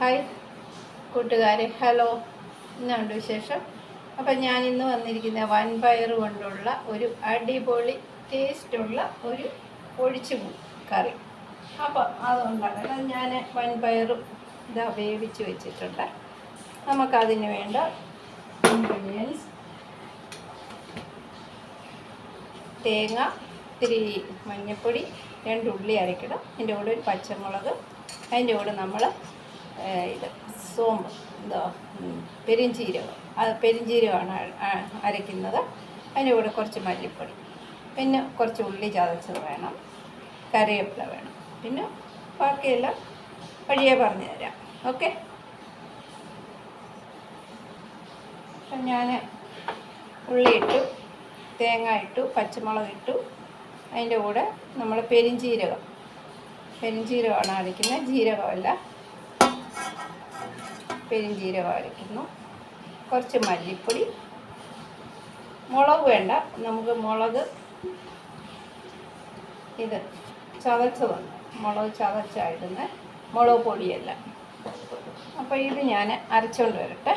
Hi കൂട്ടുകാരെ. Hello എന്നുണ്ട് വിശേഷം. അപ്പം ഞാൻ ഇന്ന് വന്നിരിക്കുന്ന വൻപയർ കൊണ്ടുള്ള ഒരു അടിപൊളി ടേസ്റ്റുള്ള ഒരു ഒഴിച്ചു കറി. അപ്പം അതുകൊണ്ടാണ് ഞാൻ വൻപയർ ഇതാ വേവിച്ച് വെച്ചിട്ടുണ്ട്. നമുക്കതിന് വേണ്ട ഇൻഗ്രീഡിയൻസ് തേങ്ങ ഇത്തിരി മഞ്ഞൾപ്പൊടി രണ്ട് ഉള്ളി അരയ്ക്കണം അതിന്റെ കൂടെ ഒരു പച്ചമുളക്. അതിന്റെ കൂടെ നമ്മൾ ഇത് സോമ്പ് എന്തോ പെരിഞ്ചീരകം. അത് അ- അരയ്ക്കുന്നത്. അതിന്റെ കൂടെ കുറച്ച് മല്ലിപ്പൊടി. പിന്നെ കുറച്ച് ഉള്ളി ചതച്ചത് വേണം. കറിവേപ്പില വേണം. പിന്നെ ബാക്കിയെല്ലാം വഴിയെ പറഞ്ഞു തരാം. ഓക്കെ? അപ്പം ഞാൻ ഉള്ളി ഇട്ടു തേങ്ങ ഇട്ടു പച്ചമുളക് ഇട്ടു. അതിന്റെ കൂടെ നമ്മൾ പെരിഞ്ചീരകം. പെരിഞ്ചീരകമാണ് അരയ്ക്കുന്നത്. ജീരകമല്ല. പെരിഞ്ജീരകം അരയ്ക്കുന്നു കുറച്ച് മല്ലിപ്പൊടി. മുളക് വേണ്ട. നമുക്ക് മുളക് ഇത് ചതച്ചതാണ് മുളക് ചതച്ചായിടുന്ന മുളക് പൊടിയല്ല. അപ്പോൾ ഇത് ഞാൻ അരച്ചുകൊണ്ട് വരട്ടെ.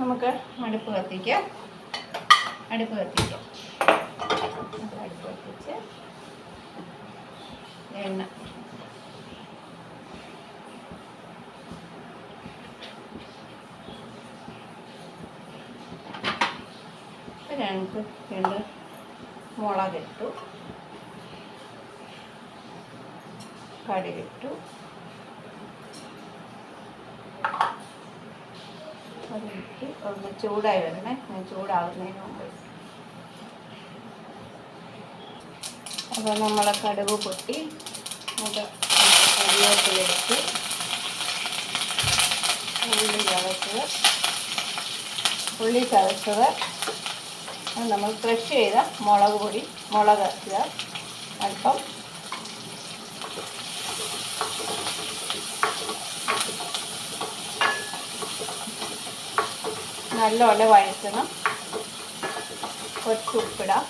നമുക്ക് അടുപ്പ് കത്തിക്കാം. അടുപ്പ് കത്തിക്കാം. അടുപ്പ് കത്തിച്ച് എണ്ണ രണ്ട് രണ്ട് മുളകിട്ടു. കടുകിട്ടു. അതിട്ട് ഒന്ന് ചൂടായി വരണേ. ഞാൻ ചൂടാവുന്നതിന് മുമ്പ്. അപ്പോൾ നമ്മളെ കടുക് പൊട്ടി. അത് കരിവേപ്പിലെടുത്ത് ഉള്ളി ചതച്ചത്. ഉള്ളി ചതച്ചത് നമ്മൾ ക്രഷ് ചെയ്ത മുളക് പൊടി മുളക് ഇത് അല്പം നല്ലപോലെ വഴറ്റണം. കുറച്ച് ഉപ്പിടാം.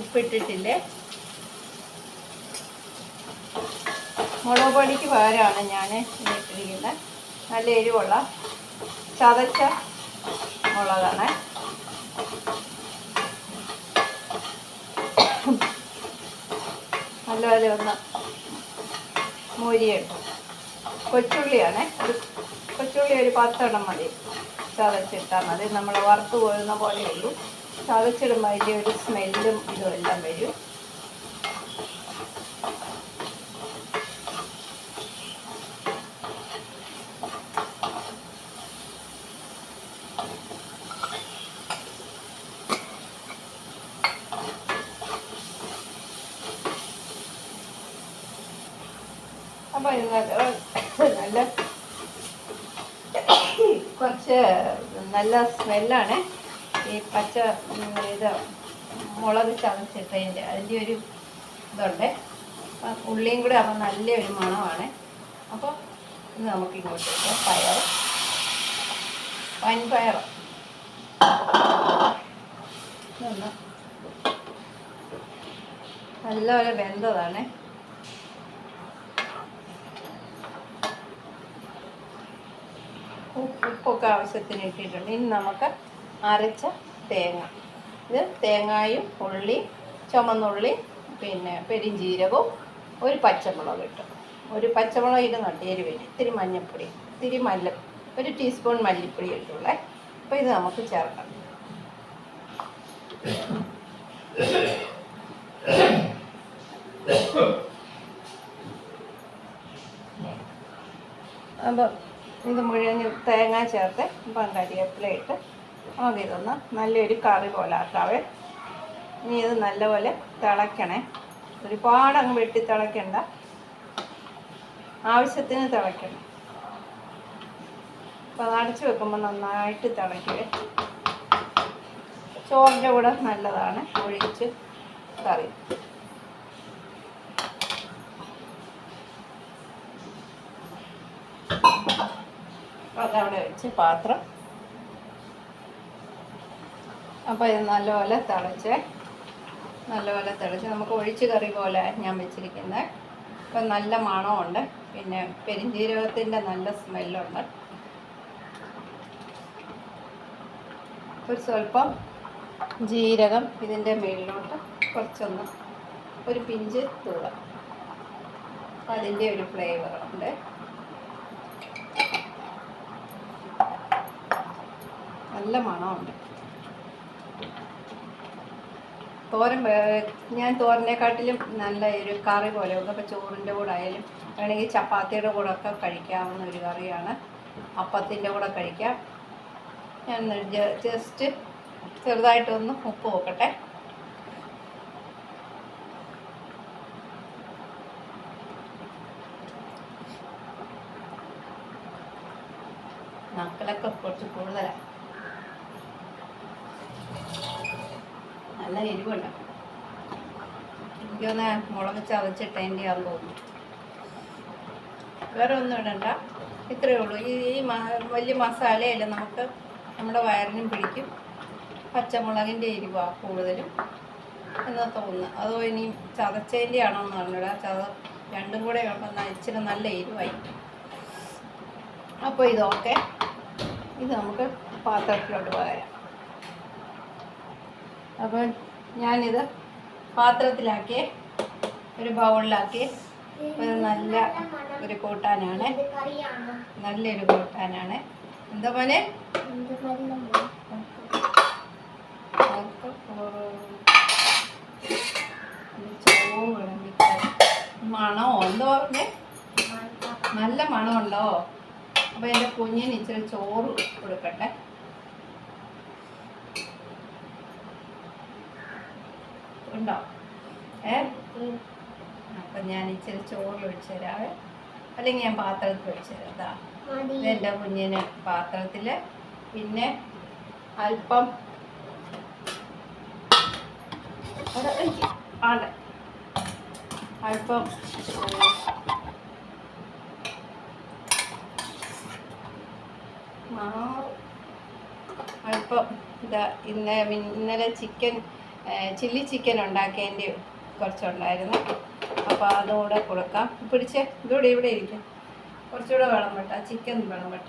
ഉപ്പിട്ടിട്ടില്ലേ? മുളക് പൊടിക്ക് പകരമാണ് ഞാൻ ഇട്ടിരിക്കുന്നത്. നല്ല എരിവുള്ള ചതച്ച മുളകാണ്. നല്ലപോലെ ഒന്ന് മൂരിയുണ്ട് കൊച്ചുള്ളിയാണ്. ഒരു കൊച്ചുള്ളി ഒരു പത്തെണ്ണം മതി. ചതച്ചിട്ടാൽ മതി. നമ്മൾ വറുത്ത് പോരുന്ന പോലെയുള്ളൂ. ചതച്ചിടുമ്പോൾ അതിന്റെ ഒരു സ്മെല്ലും ഇതും എല്ലാം വരും. അപ്പോൾ നല്ല നല്ല കുറച്ച് നല്ല സ്മെല്ലാണ്. ഈ പച്ച ഇത് മുളക് ചതച്ചിട്ടതിന്റെ അതിന്റെ ഒരു ഇതുണ്ട്. ഉള്ളിയും കൂടെ അപ്പം നല്ലൊരു മണമാണ്. അപ്പോൾ ഇത് നമുക്ക് ഇങ്ങോട്ട് ഇടാം. പയർ വൻപയർ ഇതൊന്ന് നല്ലപോലെ വെന്തതാണ്. ഉപ്പൊക്കെ ആവശ്യത്തിന് ഇട്ടിട്ടുണ്ട്. ഇനി നമുക്ക് അരച്ച തേങ്ങ. ഇത് തേങ്ങായും ഉള്ളി ചുമന്നുള്ളി പിന്നെ പെരിഞ്ചീരകവും ഒരു പച്ചമുളക് ഇട്ടു. ഒരു പച്ചമുളക് ഇടുന്നുണ്ട് എരിവിന് ഇത്തിരി മഞ്ഞൾപ്പൊടി ഇത്തിരി മല്ല ഒരു ടീസ്പൂൺ മല്ലിപ്പൊടി ഇട്ടുള്ളേ. അപ്പോൾ ഇത് നമുക്ക് ചേർക്കാം. അപ്പോൾ ഇത് മുഴുവൻ തേങ്ങ ചേർത്ത് ഇപ്പം കരിവേപ്പില ഇട്ട് നമുക്ക് നല്ലൊരു കറി പോലെ ആക്കാവേ. ഇനി ഇത് നല്ലപോലെ തിളയ്ക്കണേ ഒരുപാട് അങ്ങ് വെട്ടി തിളയ്ക്കണ്ട ആവശ്യത്തിന് തിളയ്ക്കണം അപ്പോൾ അടച്ച് വെക്കുമ്പോൾ നന്നായിട്ട് തിളയ്ക്കുവേ ചോറിന്റെ കൂടെ നല്ലതാണ്. ഒഴിച്ച് കറി. അതവിടെ വെച്ച് പാത്രം. അപ്പോൾ ഇത് നല്ലപോലെ തിളച്ച് നല്ലപോലെ തിളച്ച്. നമുക്ക് ഒഴിച്ച് കറി പോലെ ഞാൻ വെച്ചിരിക്കുന്നത് ഇപ്പം നല്ല മണമുണ്ട് പിന്നെ പെരിഞ്ജീരകത്തിന്റെ നല്ല സ്മെല്ലുണ്ട്. ഒരു സ്വല്പം ജീരകം ഇതിന്റെ മേളിലോട്ട് കുറച്ചൊന്ന് ഒരു പിഞ്ച് തൂള അതിന്റെ ഒരു ഫ്ലേവർ ഉണ്ട്. നല്ല മണമുണ്ട്. തോരൻ ഞാൻ തോരനെക്കാട്ടിലും നല്ല ഒരു കറി പോലെ ഒക്കെ ഇപ്പോൾ ചോറിന്റെ കൂടെ ആയാലും വേണമെങ്കിൽ ചപ്പാത്തിയുടെ കൂടെ ഒക്കെ കഴിക്കാവുന്ന ഒരു കറിയാണ്. അപ്പത്തിന്റെ കൂടെ കഴിക്കാം. ഞാൻ ജസ്റ്റ് ചെറുതായിട്ടൊന്ന് ഉപ്പ് നോക്കട്ടെ നക്കലൊക്കെ കുറച്ച് കൂടുതലാണ് നല്ല എരിവുണ്ട്. എനിക്കൊന്ന് മുളക് ചതച്ചിട്ടതിന്റെ ആണെന്ന് തോന്നുന്നു. വേറെ ഒന്നും ഇടണ്ട. ഇത്രയേ ഉള്ളൂ. ഈ ഈ വലിയ മസാലയല്ല നമുക്ക് നമ്മുടെ വയറിനും പിടിക്കും. പച്ചമുളകിന്റെ എരിവാണ് കൂടുതലും എന്ന് തോന്നുന്നു. അതോ ഇനി ചതച്ചതിന്റെ ആണോ എന്ന് പറഞ്ഞിടാ ചത രണ്ടും കൂടെ ഇച്ചിരി നല്ല എരിവായി. അപ്പോൾ ഇതൊക്കെ ഇത് നമുക്ക് പാത്രത്തിലോട്ട് പകരാം. അപ്പോൾ ഞാനിത് പാത്രത്തിലാക്കി ഒരു ബൗളിലാക്കി. ഒരു നല്ല ഒരു കൂട്ടാനാണ്. നല്ലൊരു കൂട്ടാനാണ്. എന്താ പോലെ മണോ? എന്തോ നല്ല മണമുണ്ടോ? അപ്പോൾ എന്റെ കുഞ്ഞിന് ഇച്ചിരി ചോറ് കൊടുക്കട്ടെ. ഉണ്ടോ? ഏ? അപ്പം ഞാൻ ഇച്ചിരി ചോറ് ഒഴിച്ചു തരാവേ. അല്ലെങ്കിൽ ഞാൻ പാത്രത്തിൽ ഒഴിച്ചു തരാം. ദാ. ഇത് എന്റെ കുഞ്ഞിന് പാത്രത്തിൽ. പിന്നെ അല്പം ആണ്. അല്പം അല്പം ഇതാ ഇന്നലെ ഇന്നലെ ചിക്കൻ ചില്ലി ചിക്കൻ ഉണ്ടാക്കേണ്ടി കുറച്ചുണ്ടായിരുന്നു. അപ്പോൾ അതുകൂടെ കൊടുക്കാം. പിടിച്ച് ഇതൂടെ ഇവിടെ ഇരിക്കും. കുറച്ചുകൂടെ വെള്ളം വെട്ട ചിക്കൻ വെള്ളം വെട്ട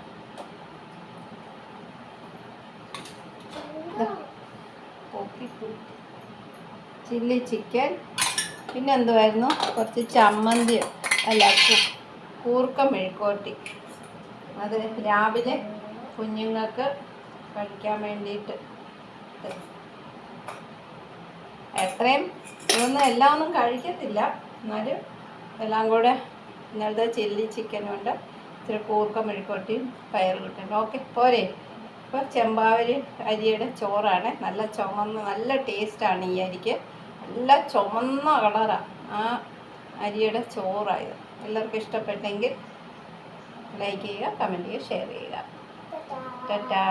ചില്ലി ചിക്കൻ. പിന്നെ എന്തുമായിരുന്നു കുറച്ച് ചമ്മന്തി അല്ല കൂർക്ക മെഴുക്കോട്ടി അത് രാവിലെ കുഞ്ഞുങ്ങൾക്ക് കഴിക്കാൻ വേണ്ടിയിട്ട്. എത്രയും ഇതൊന്നും എല്ലാം ഒന്നും കഴിക്കത്തില്ല. എന്നാലും എല്ലാം കൂടെ ഇന്നലത്തെ ചില്ലി ചിക്കനുണ്ട് ഇച്ചിരി കൂർക്ക മെഴുക്കോട്ടിയും പയർ കിട്ടുന്നുണ്ട് ഓക്കെ പോരെ. ഇപ്പോൾ ചെമ്പാവരി അരിയുടെ ചോറാണ്. നല്ല ചുമന്ന് നല്ല ടേസ്റ്റാണ് ഈ അരിക്ക്. നല്ല ചുമന്ന കളറാണ് ആ അരിയുടെ ചോറായത്. എല്ലാവർക്കും ഇഷ്ടപ്പെട്ടെങ്കിൽ ലൈക്ക് ചെയ്യുക കമന്റ് ചെയ്യുക ഷെയർ ചെയ്യുക. ടാറ്റാ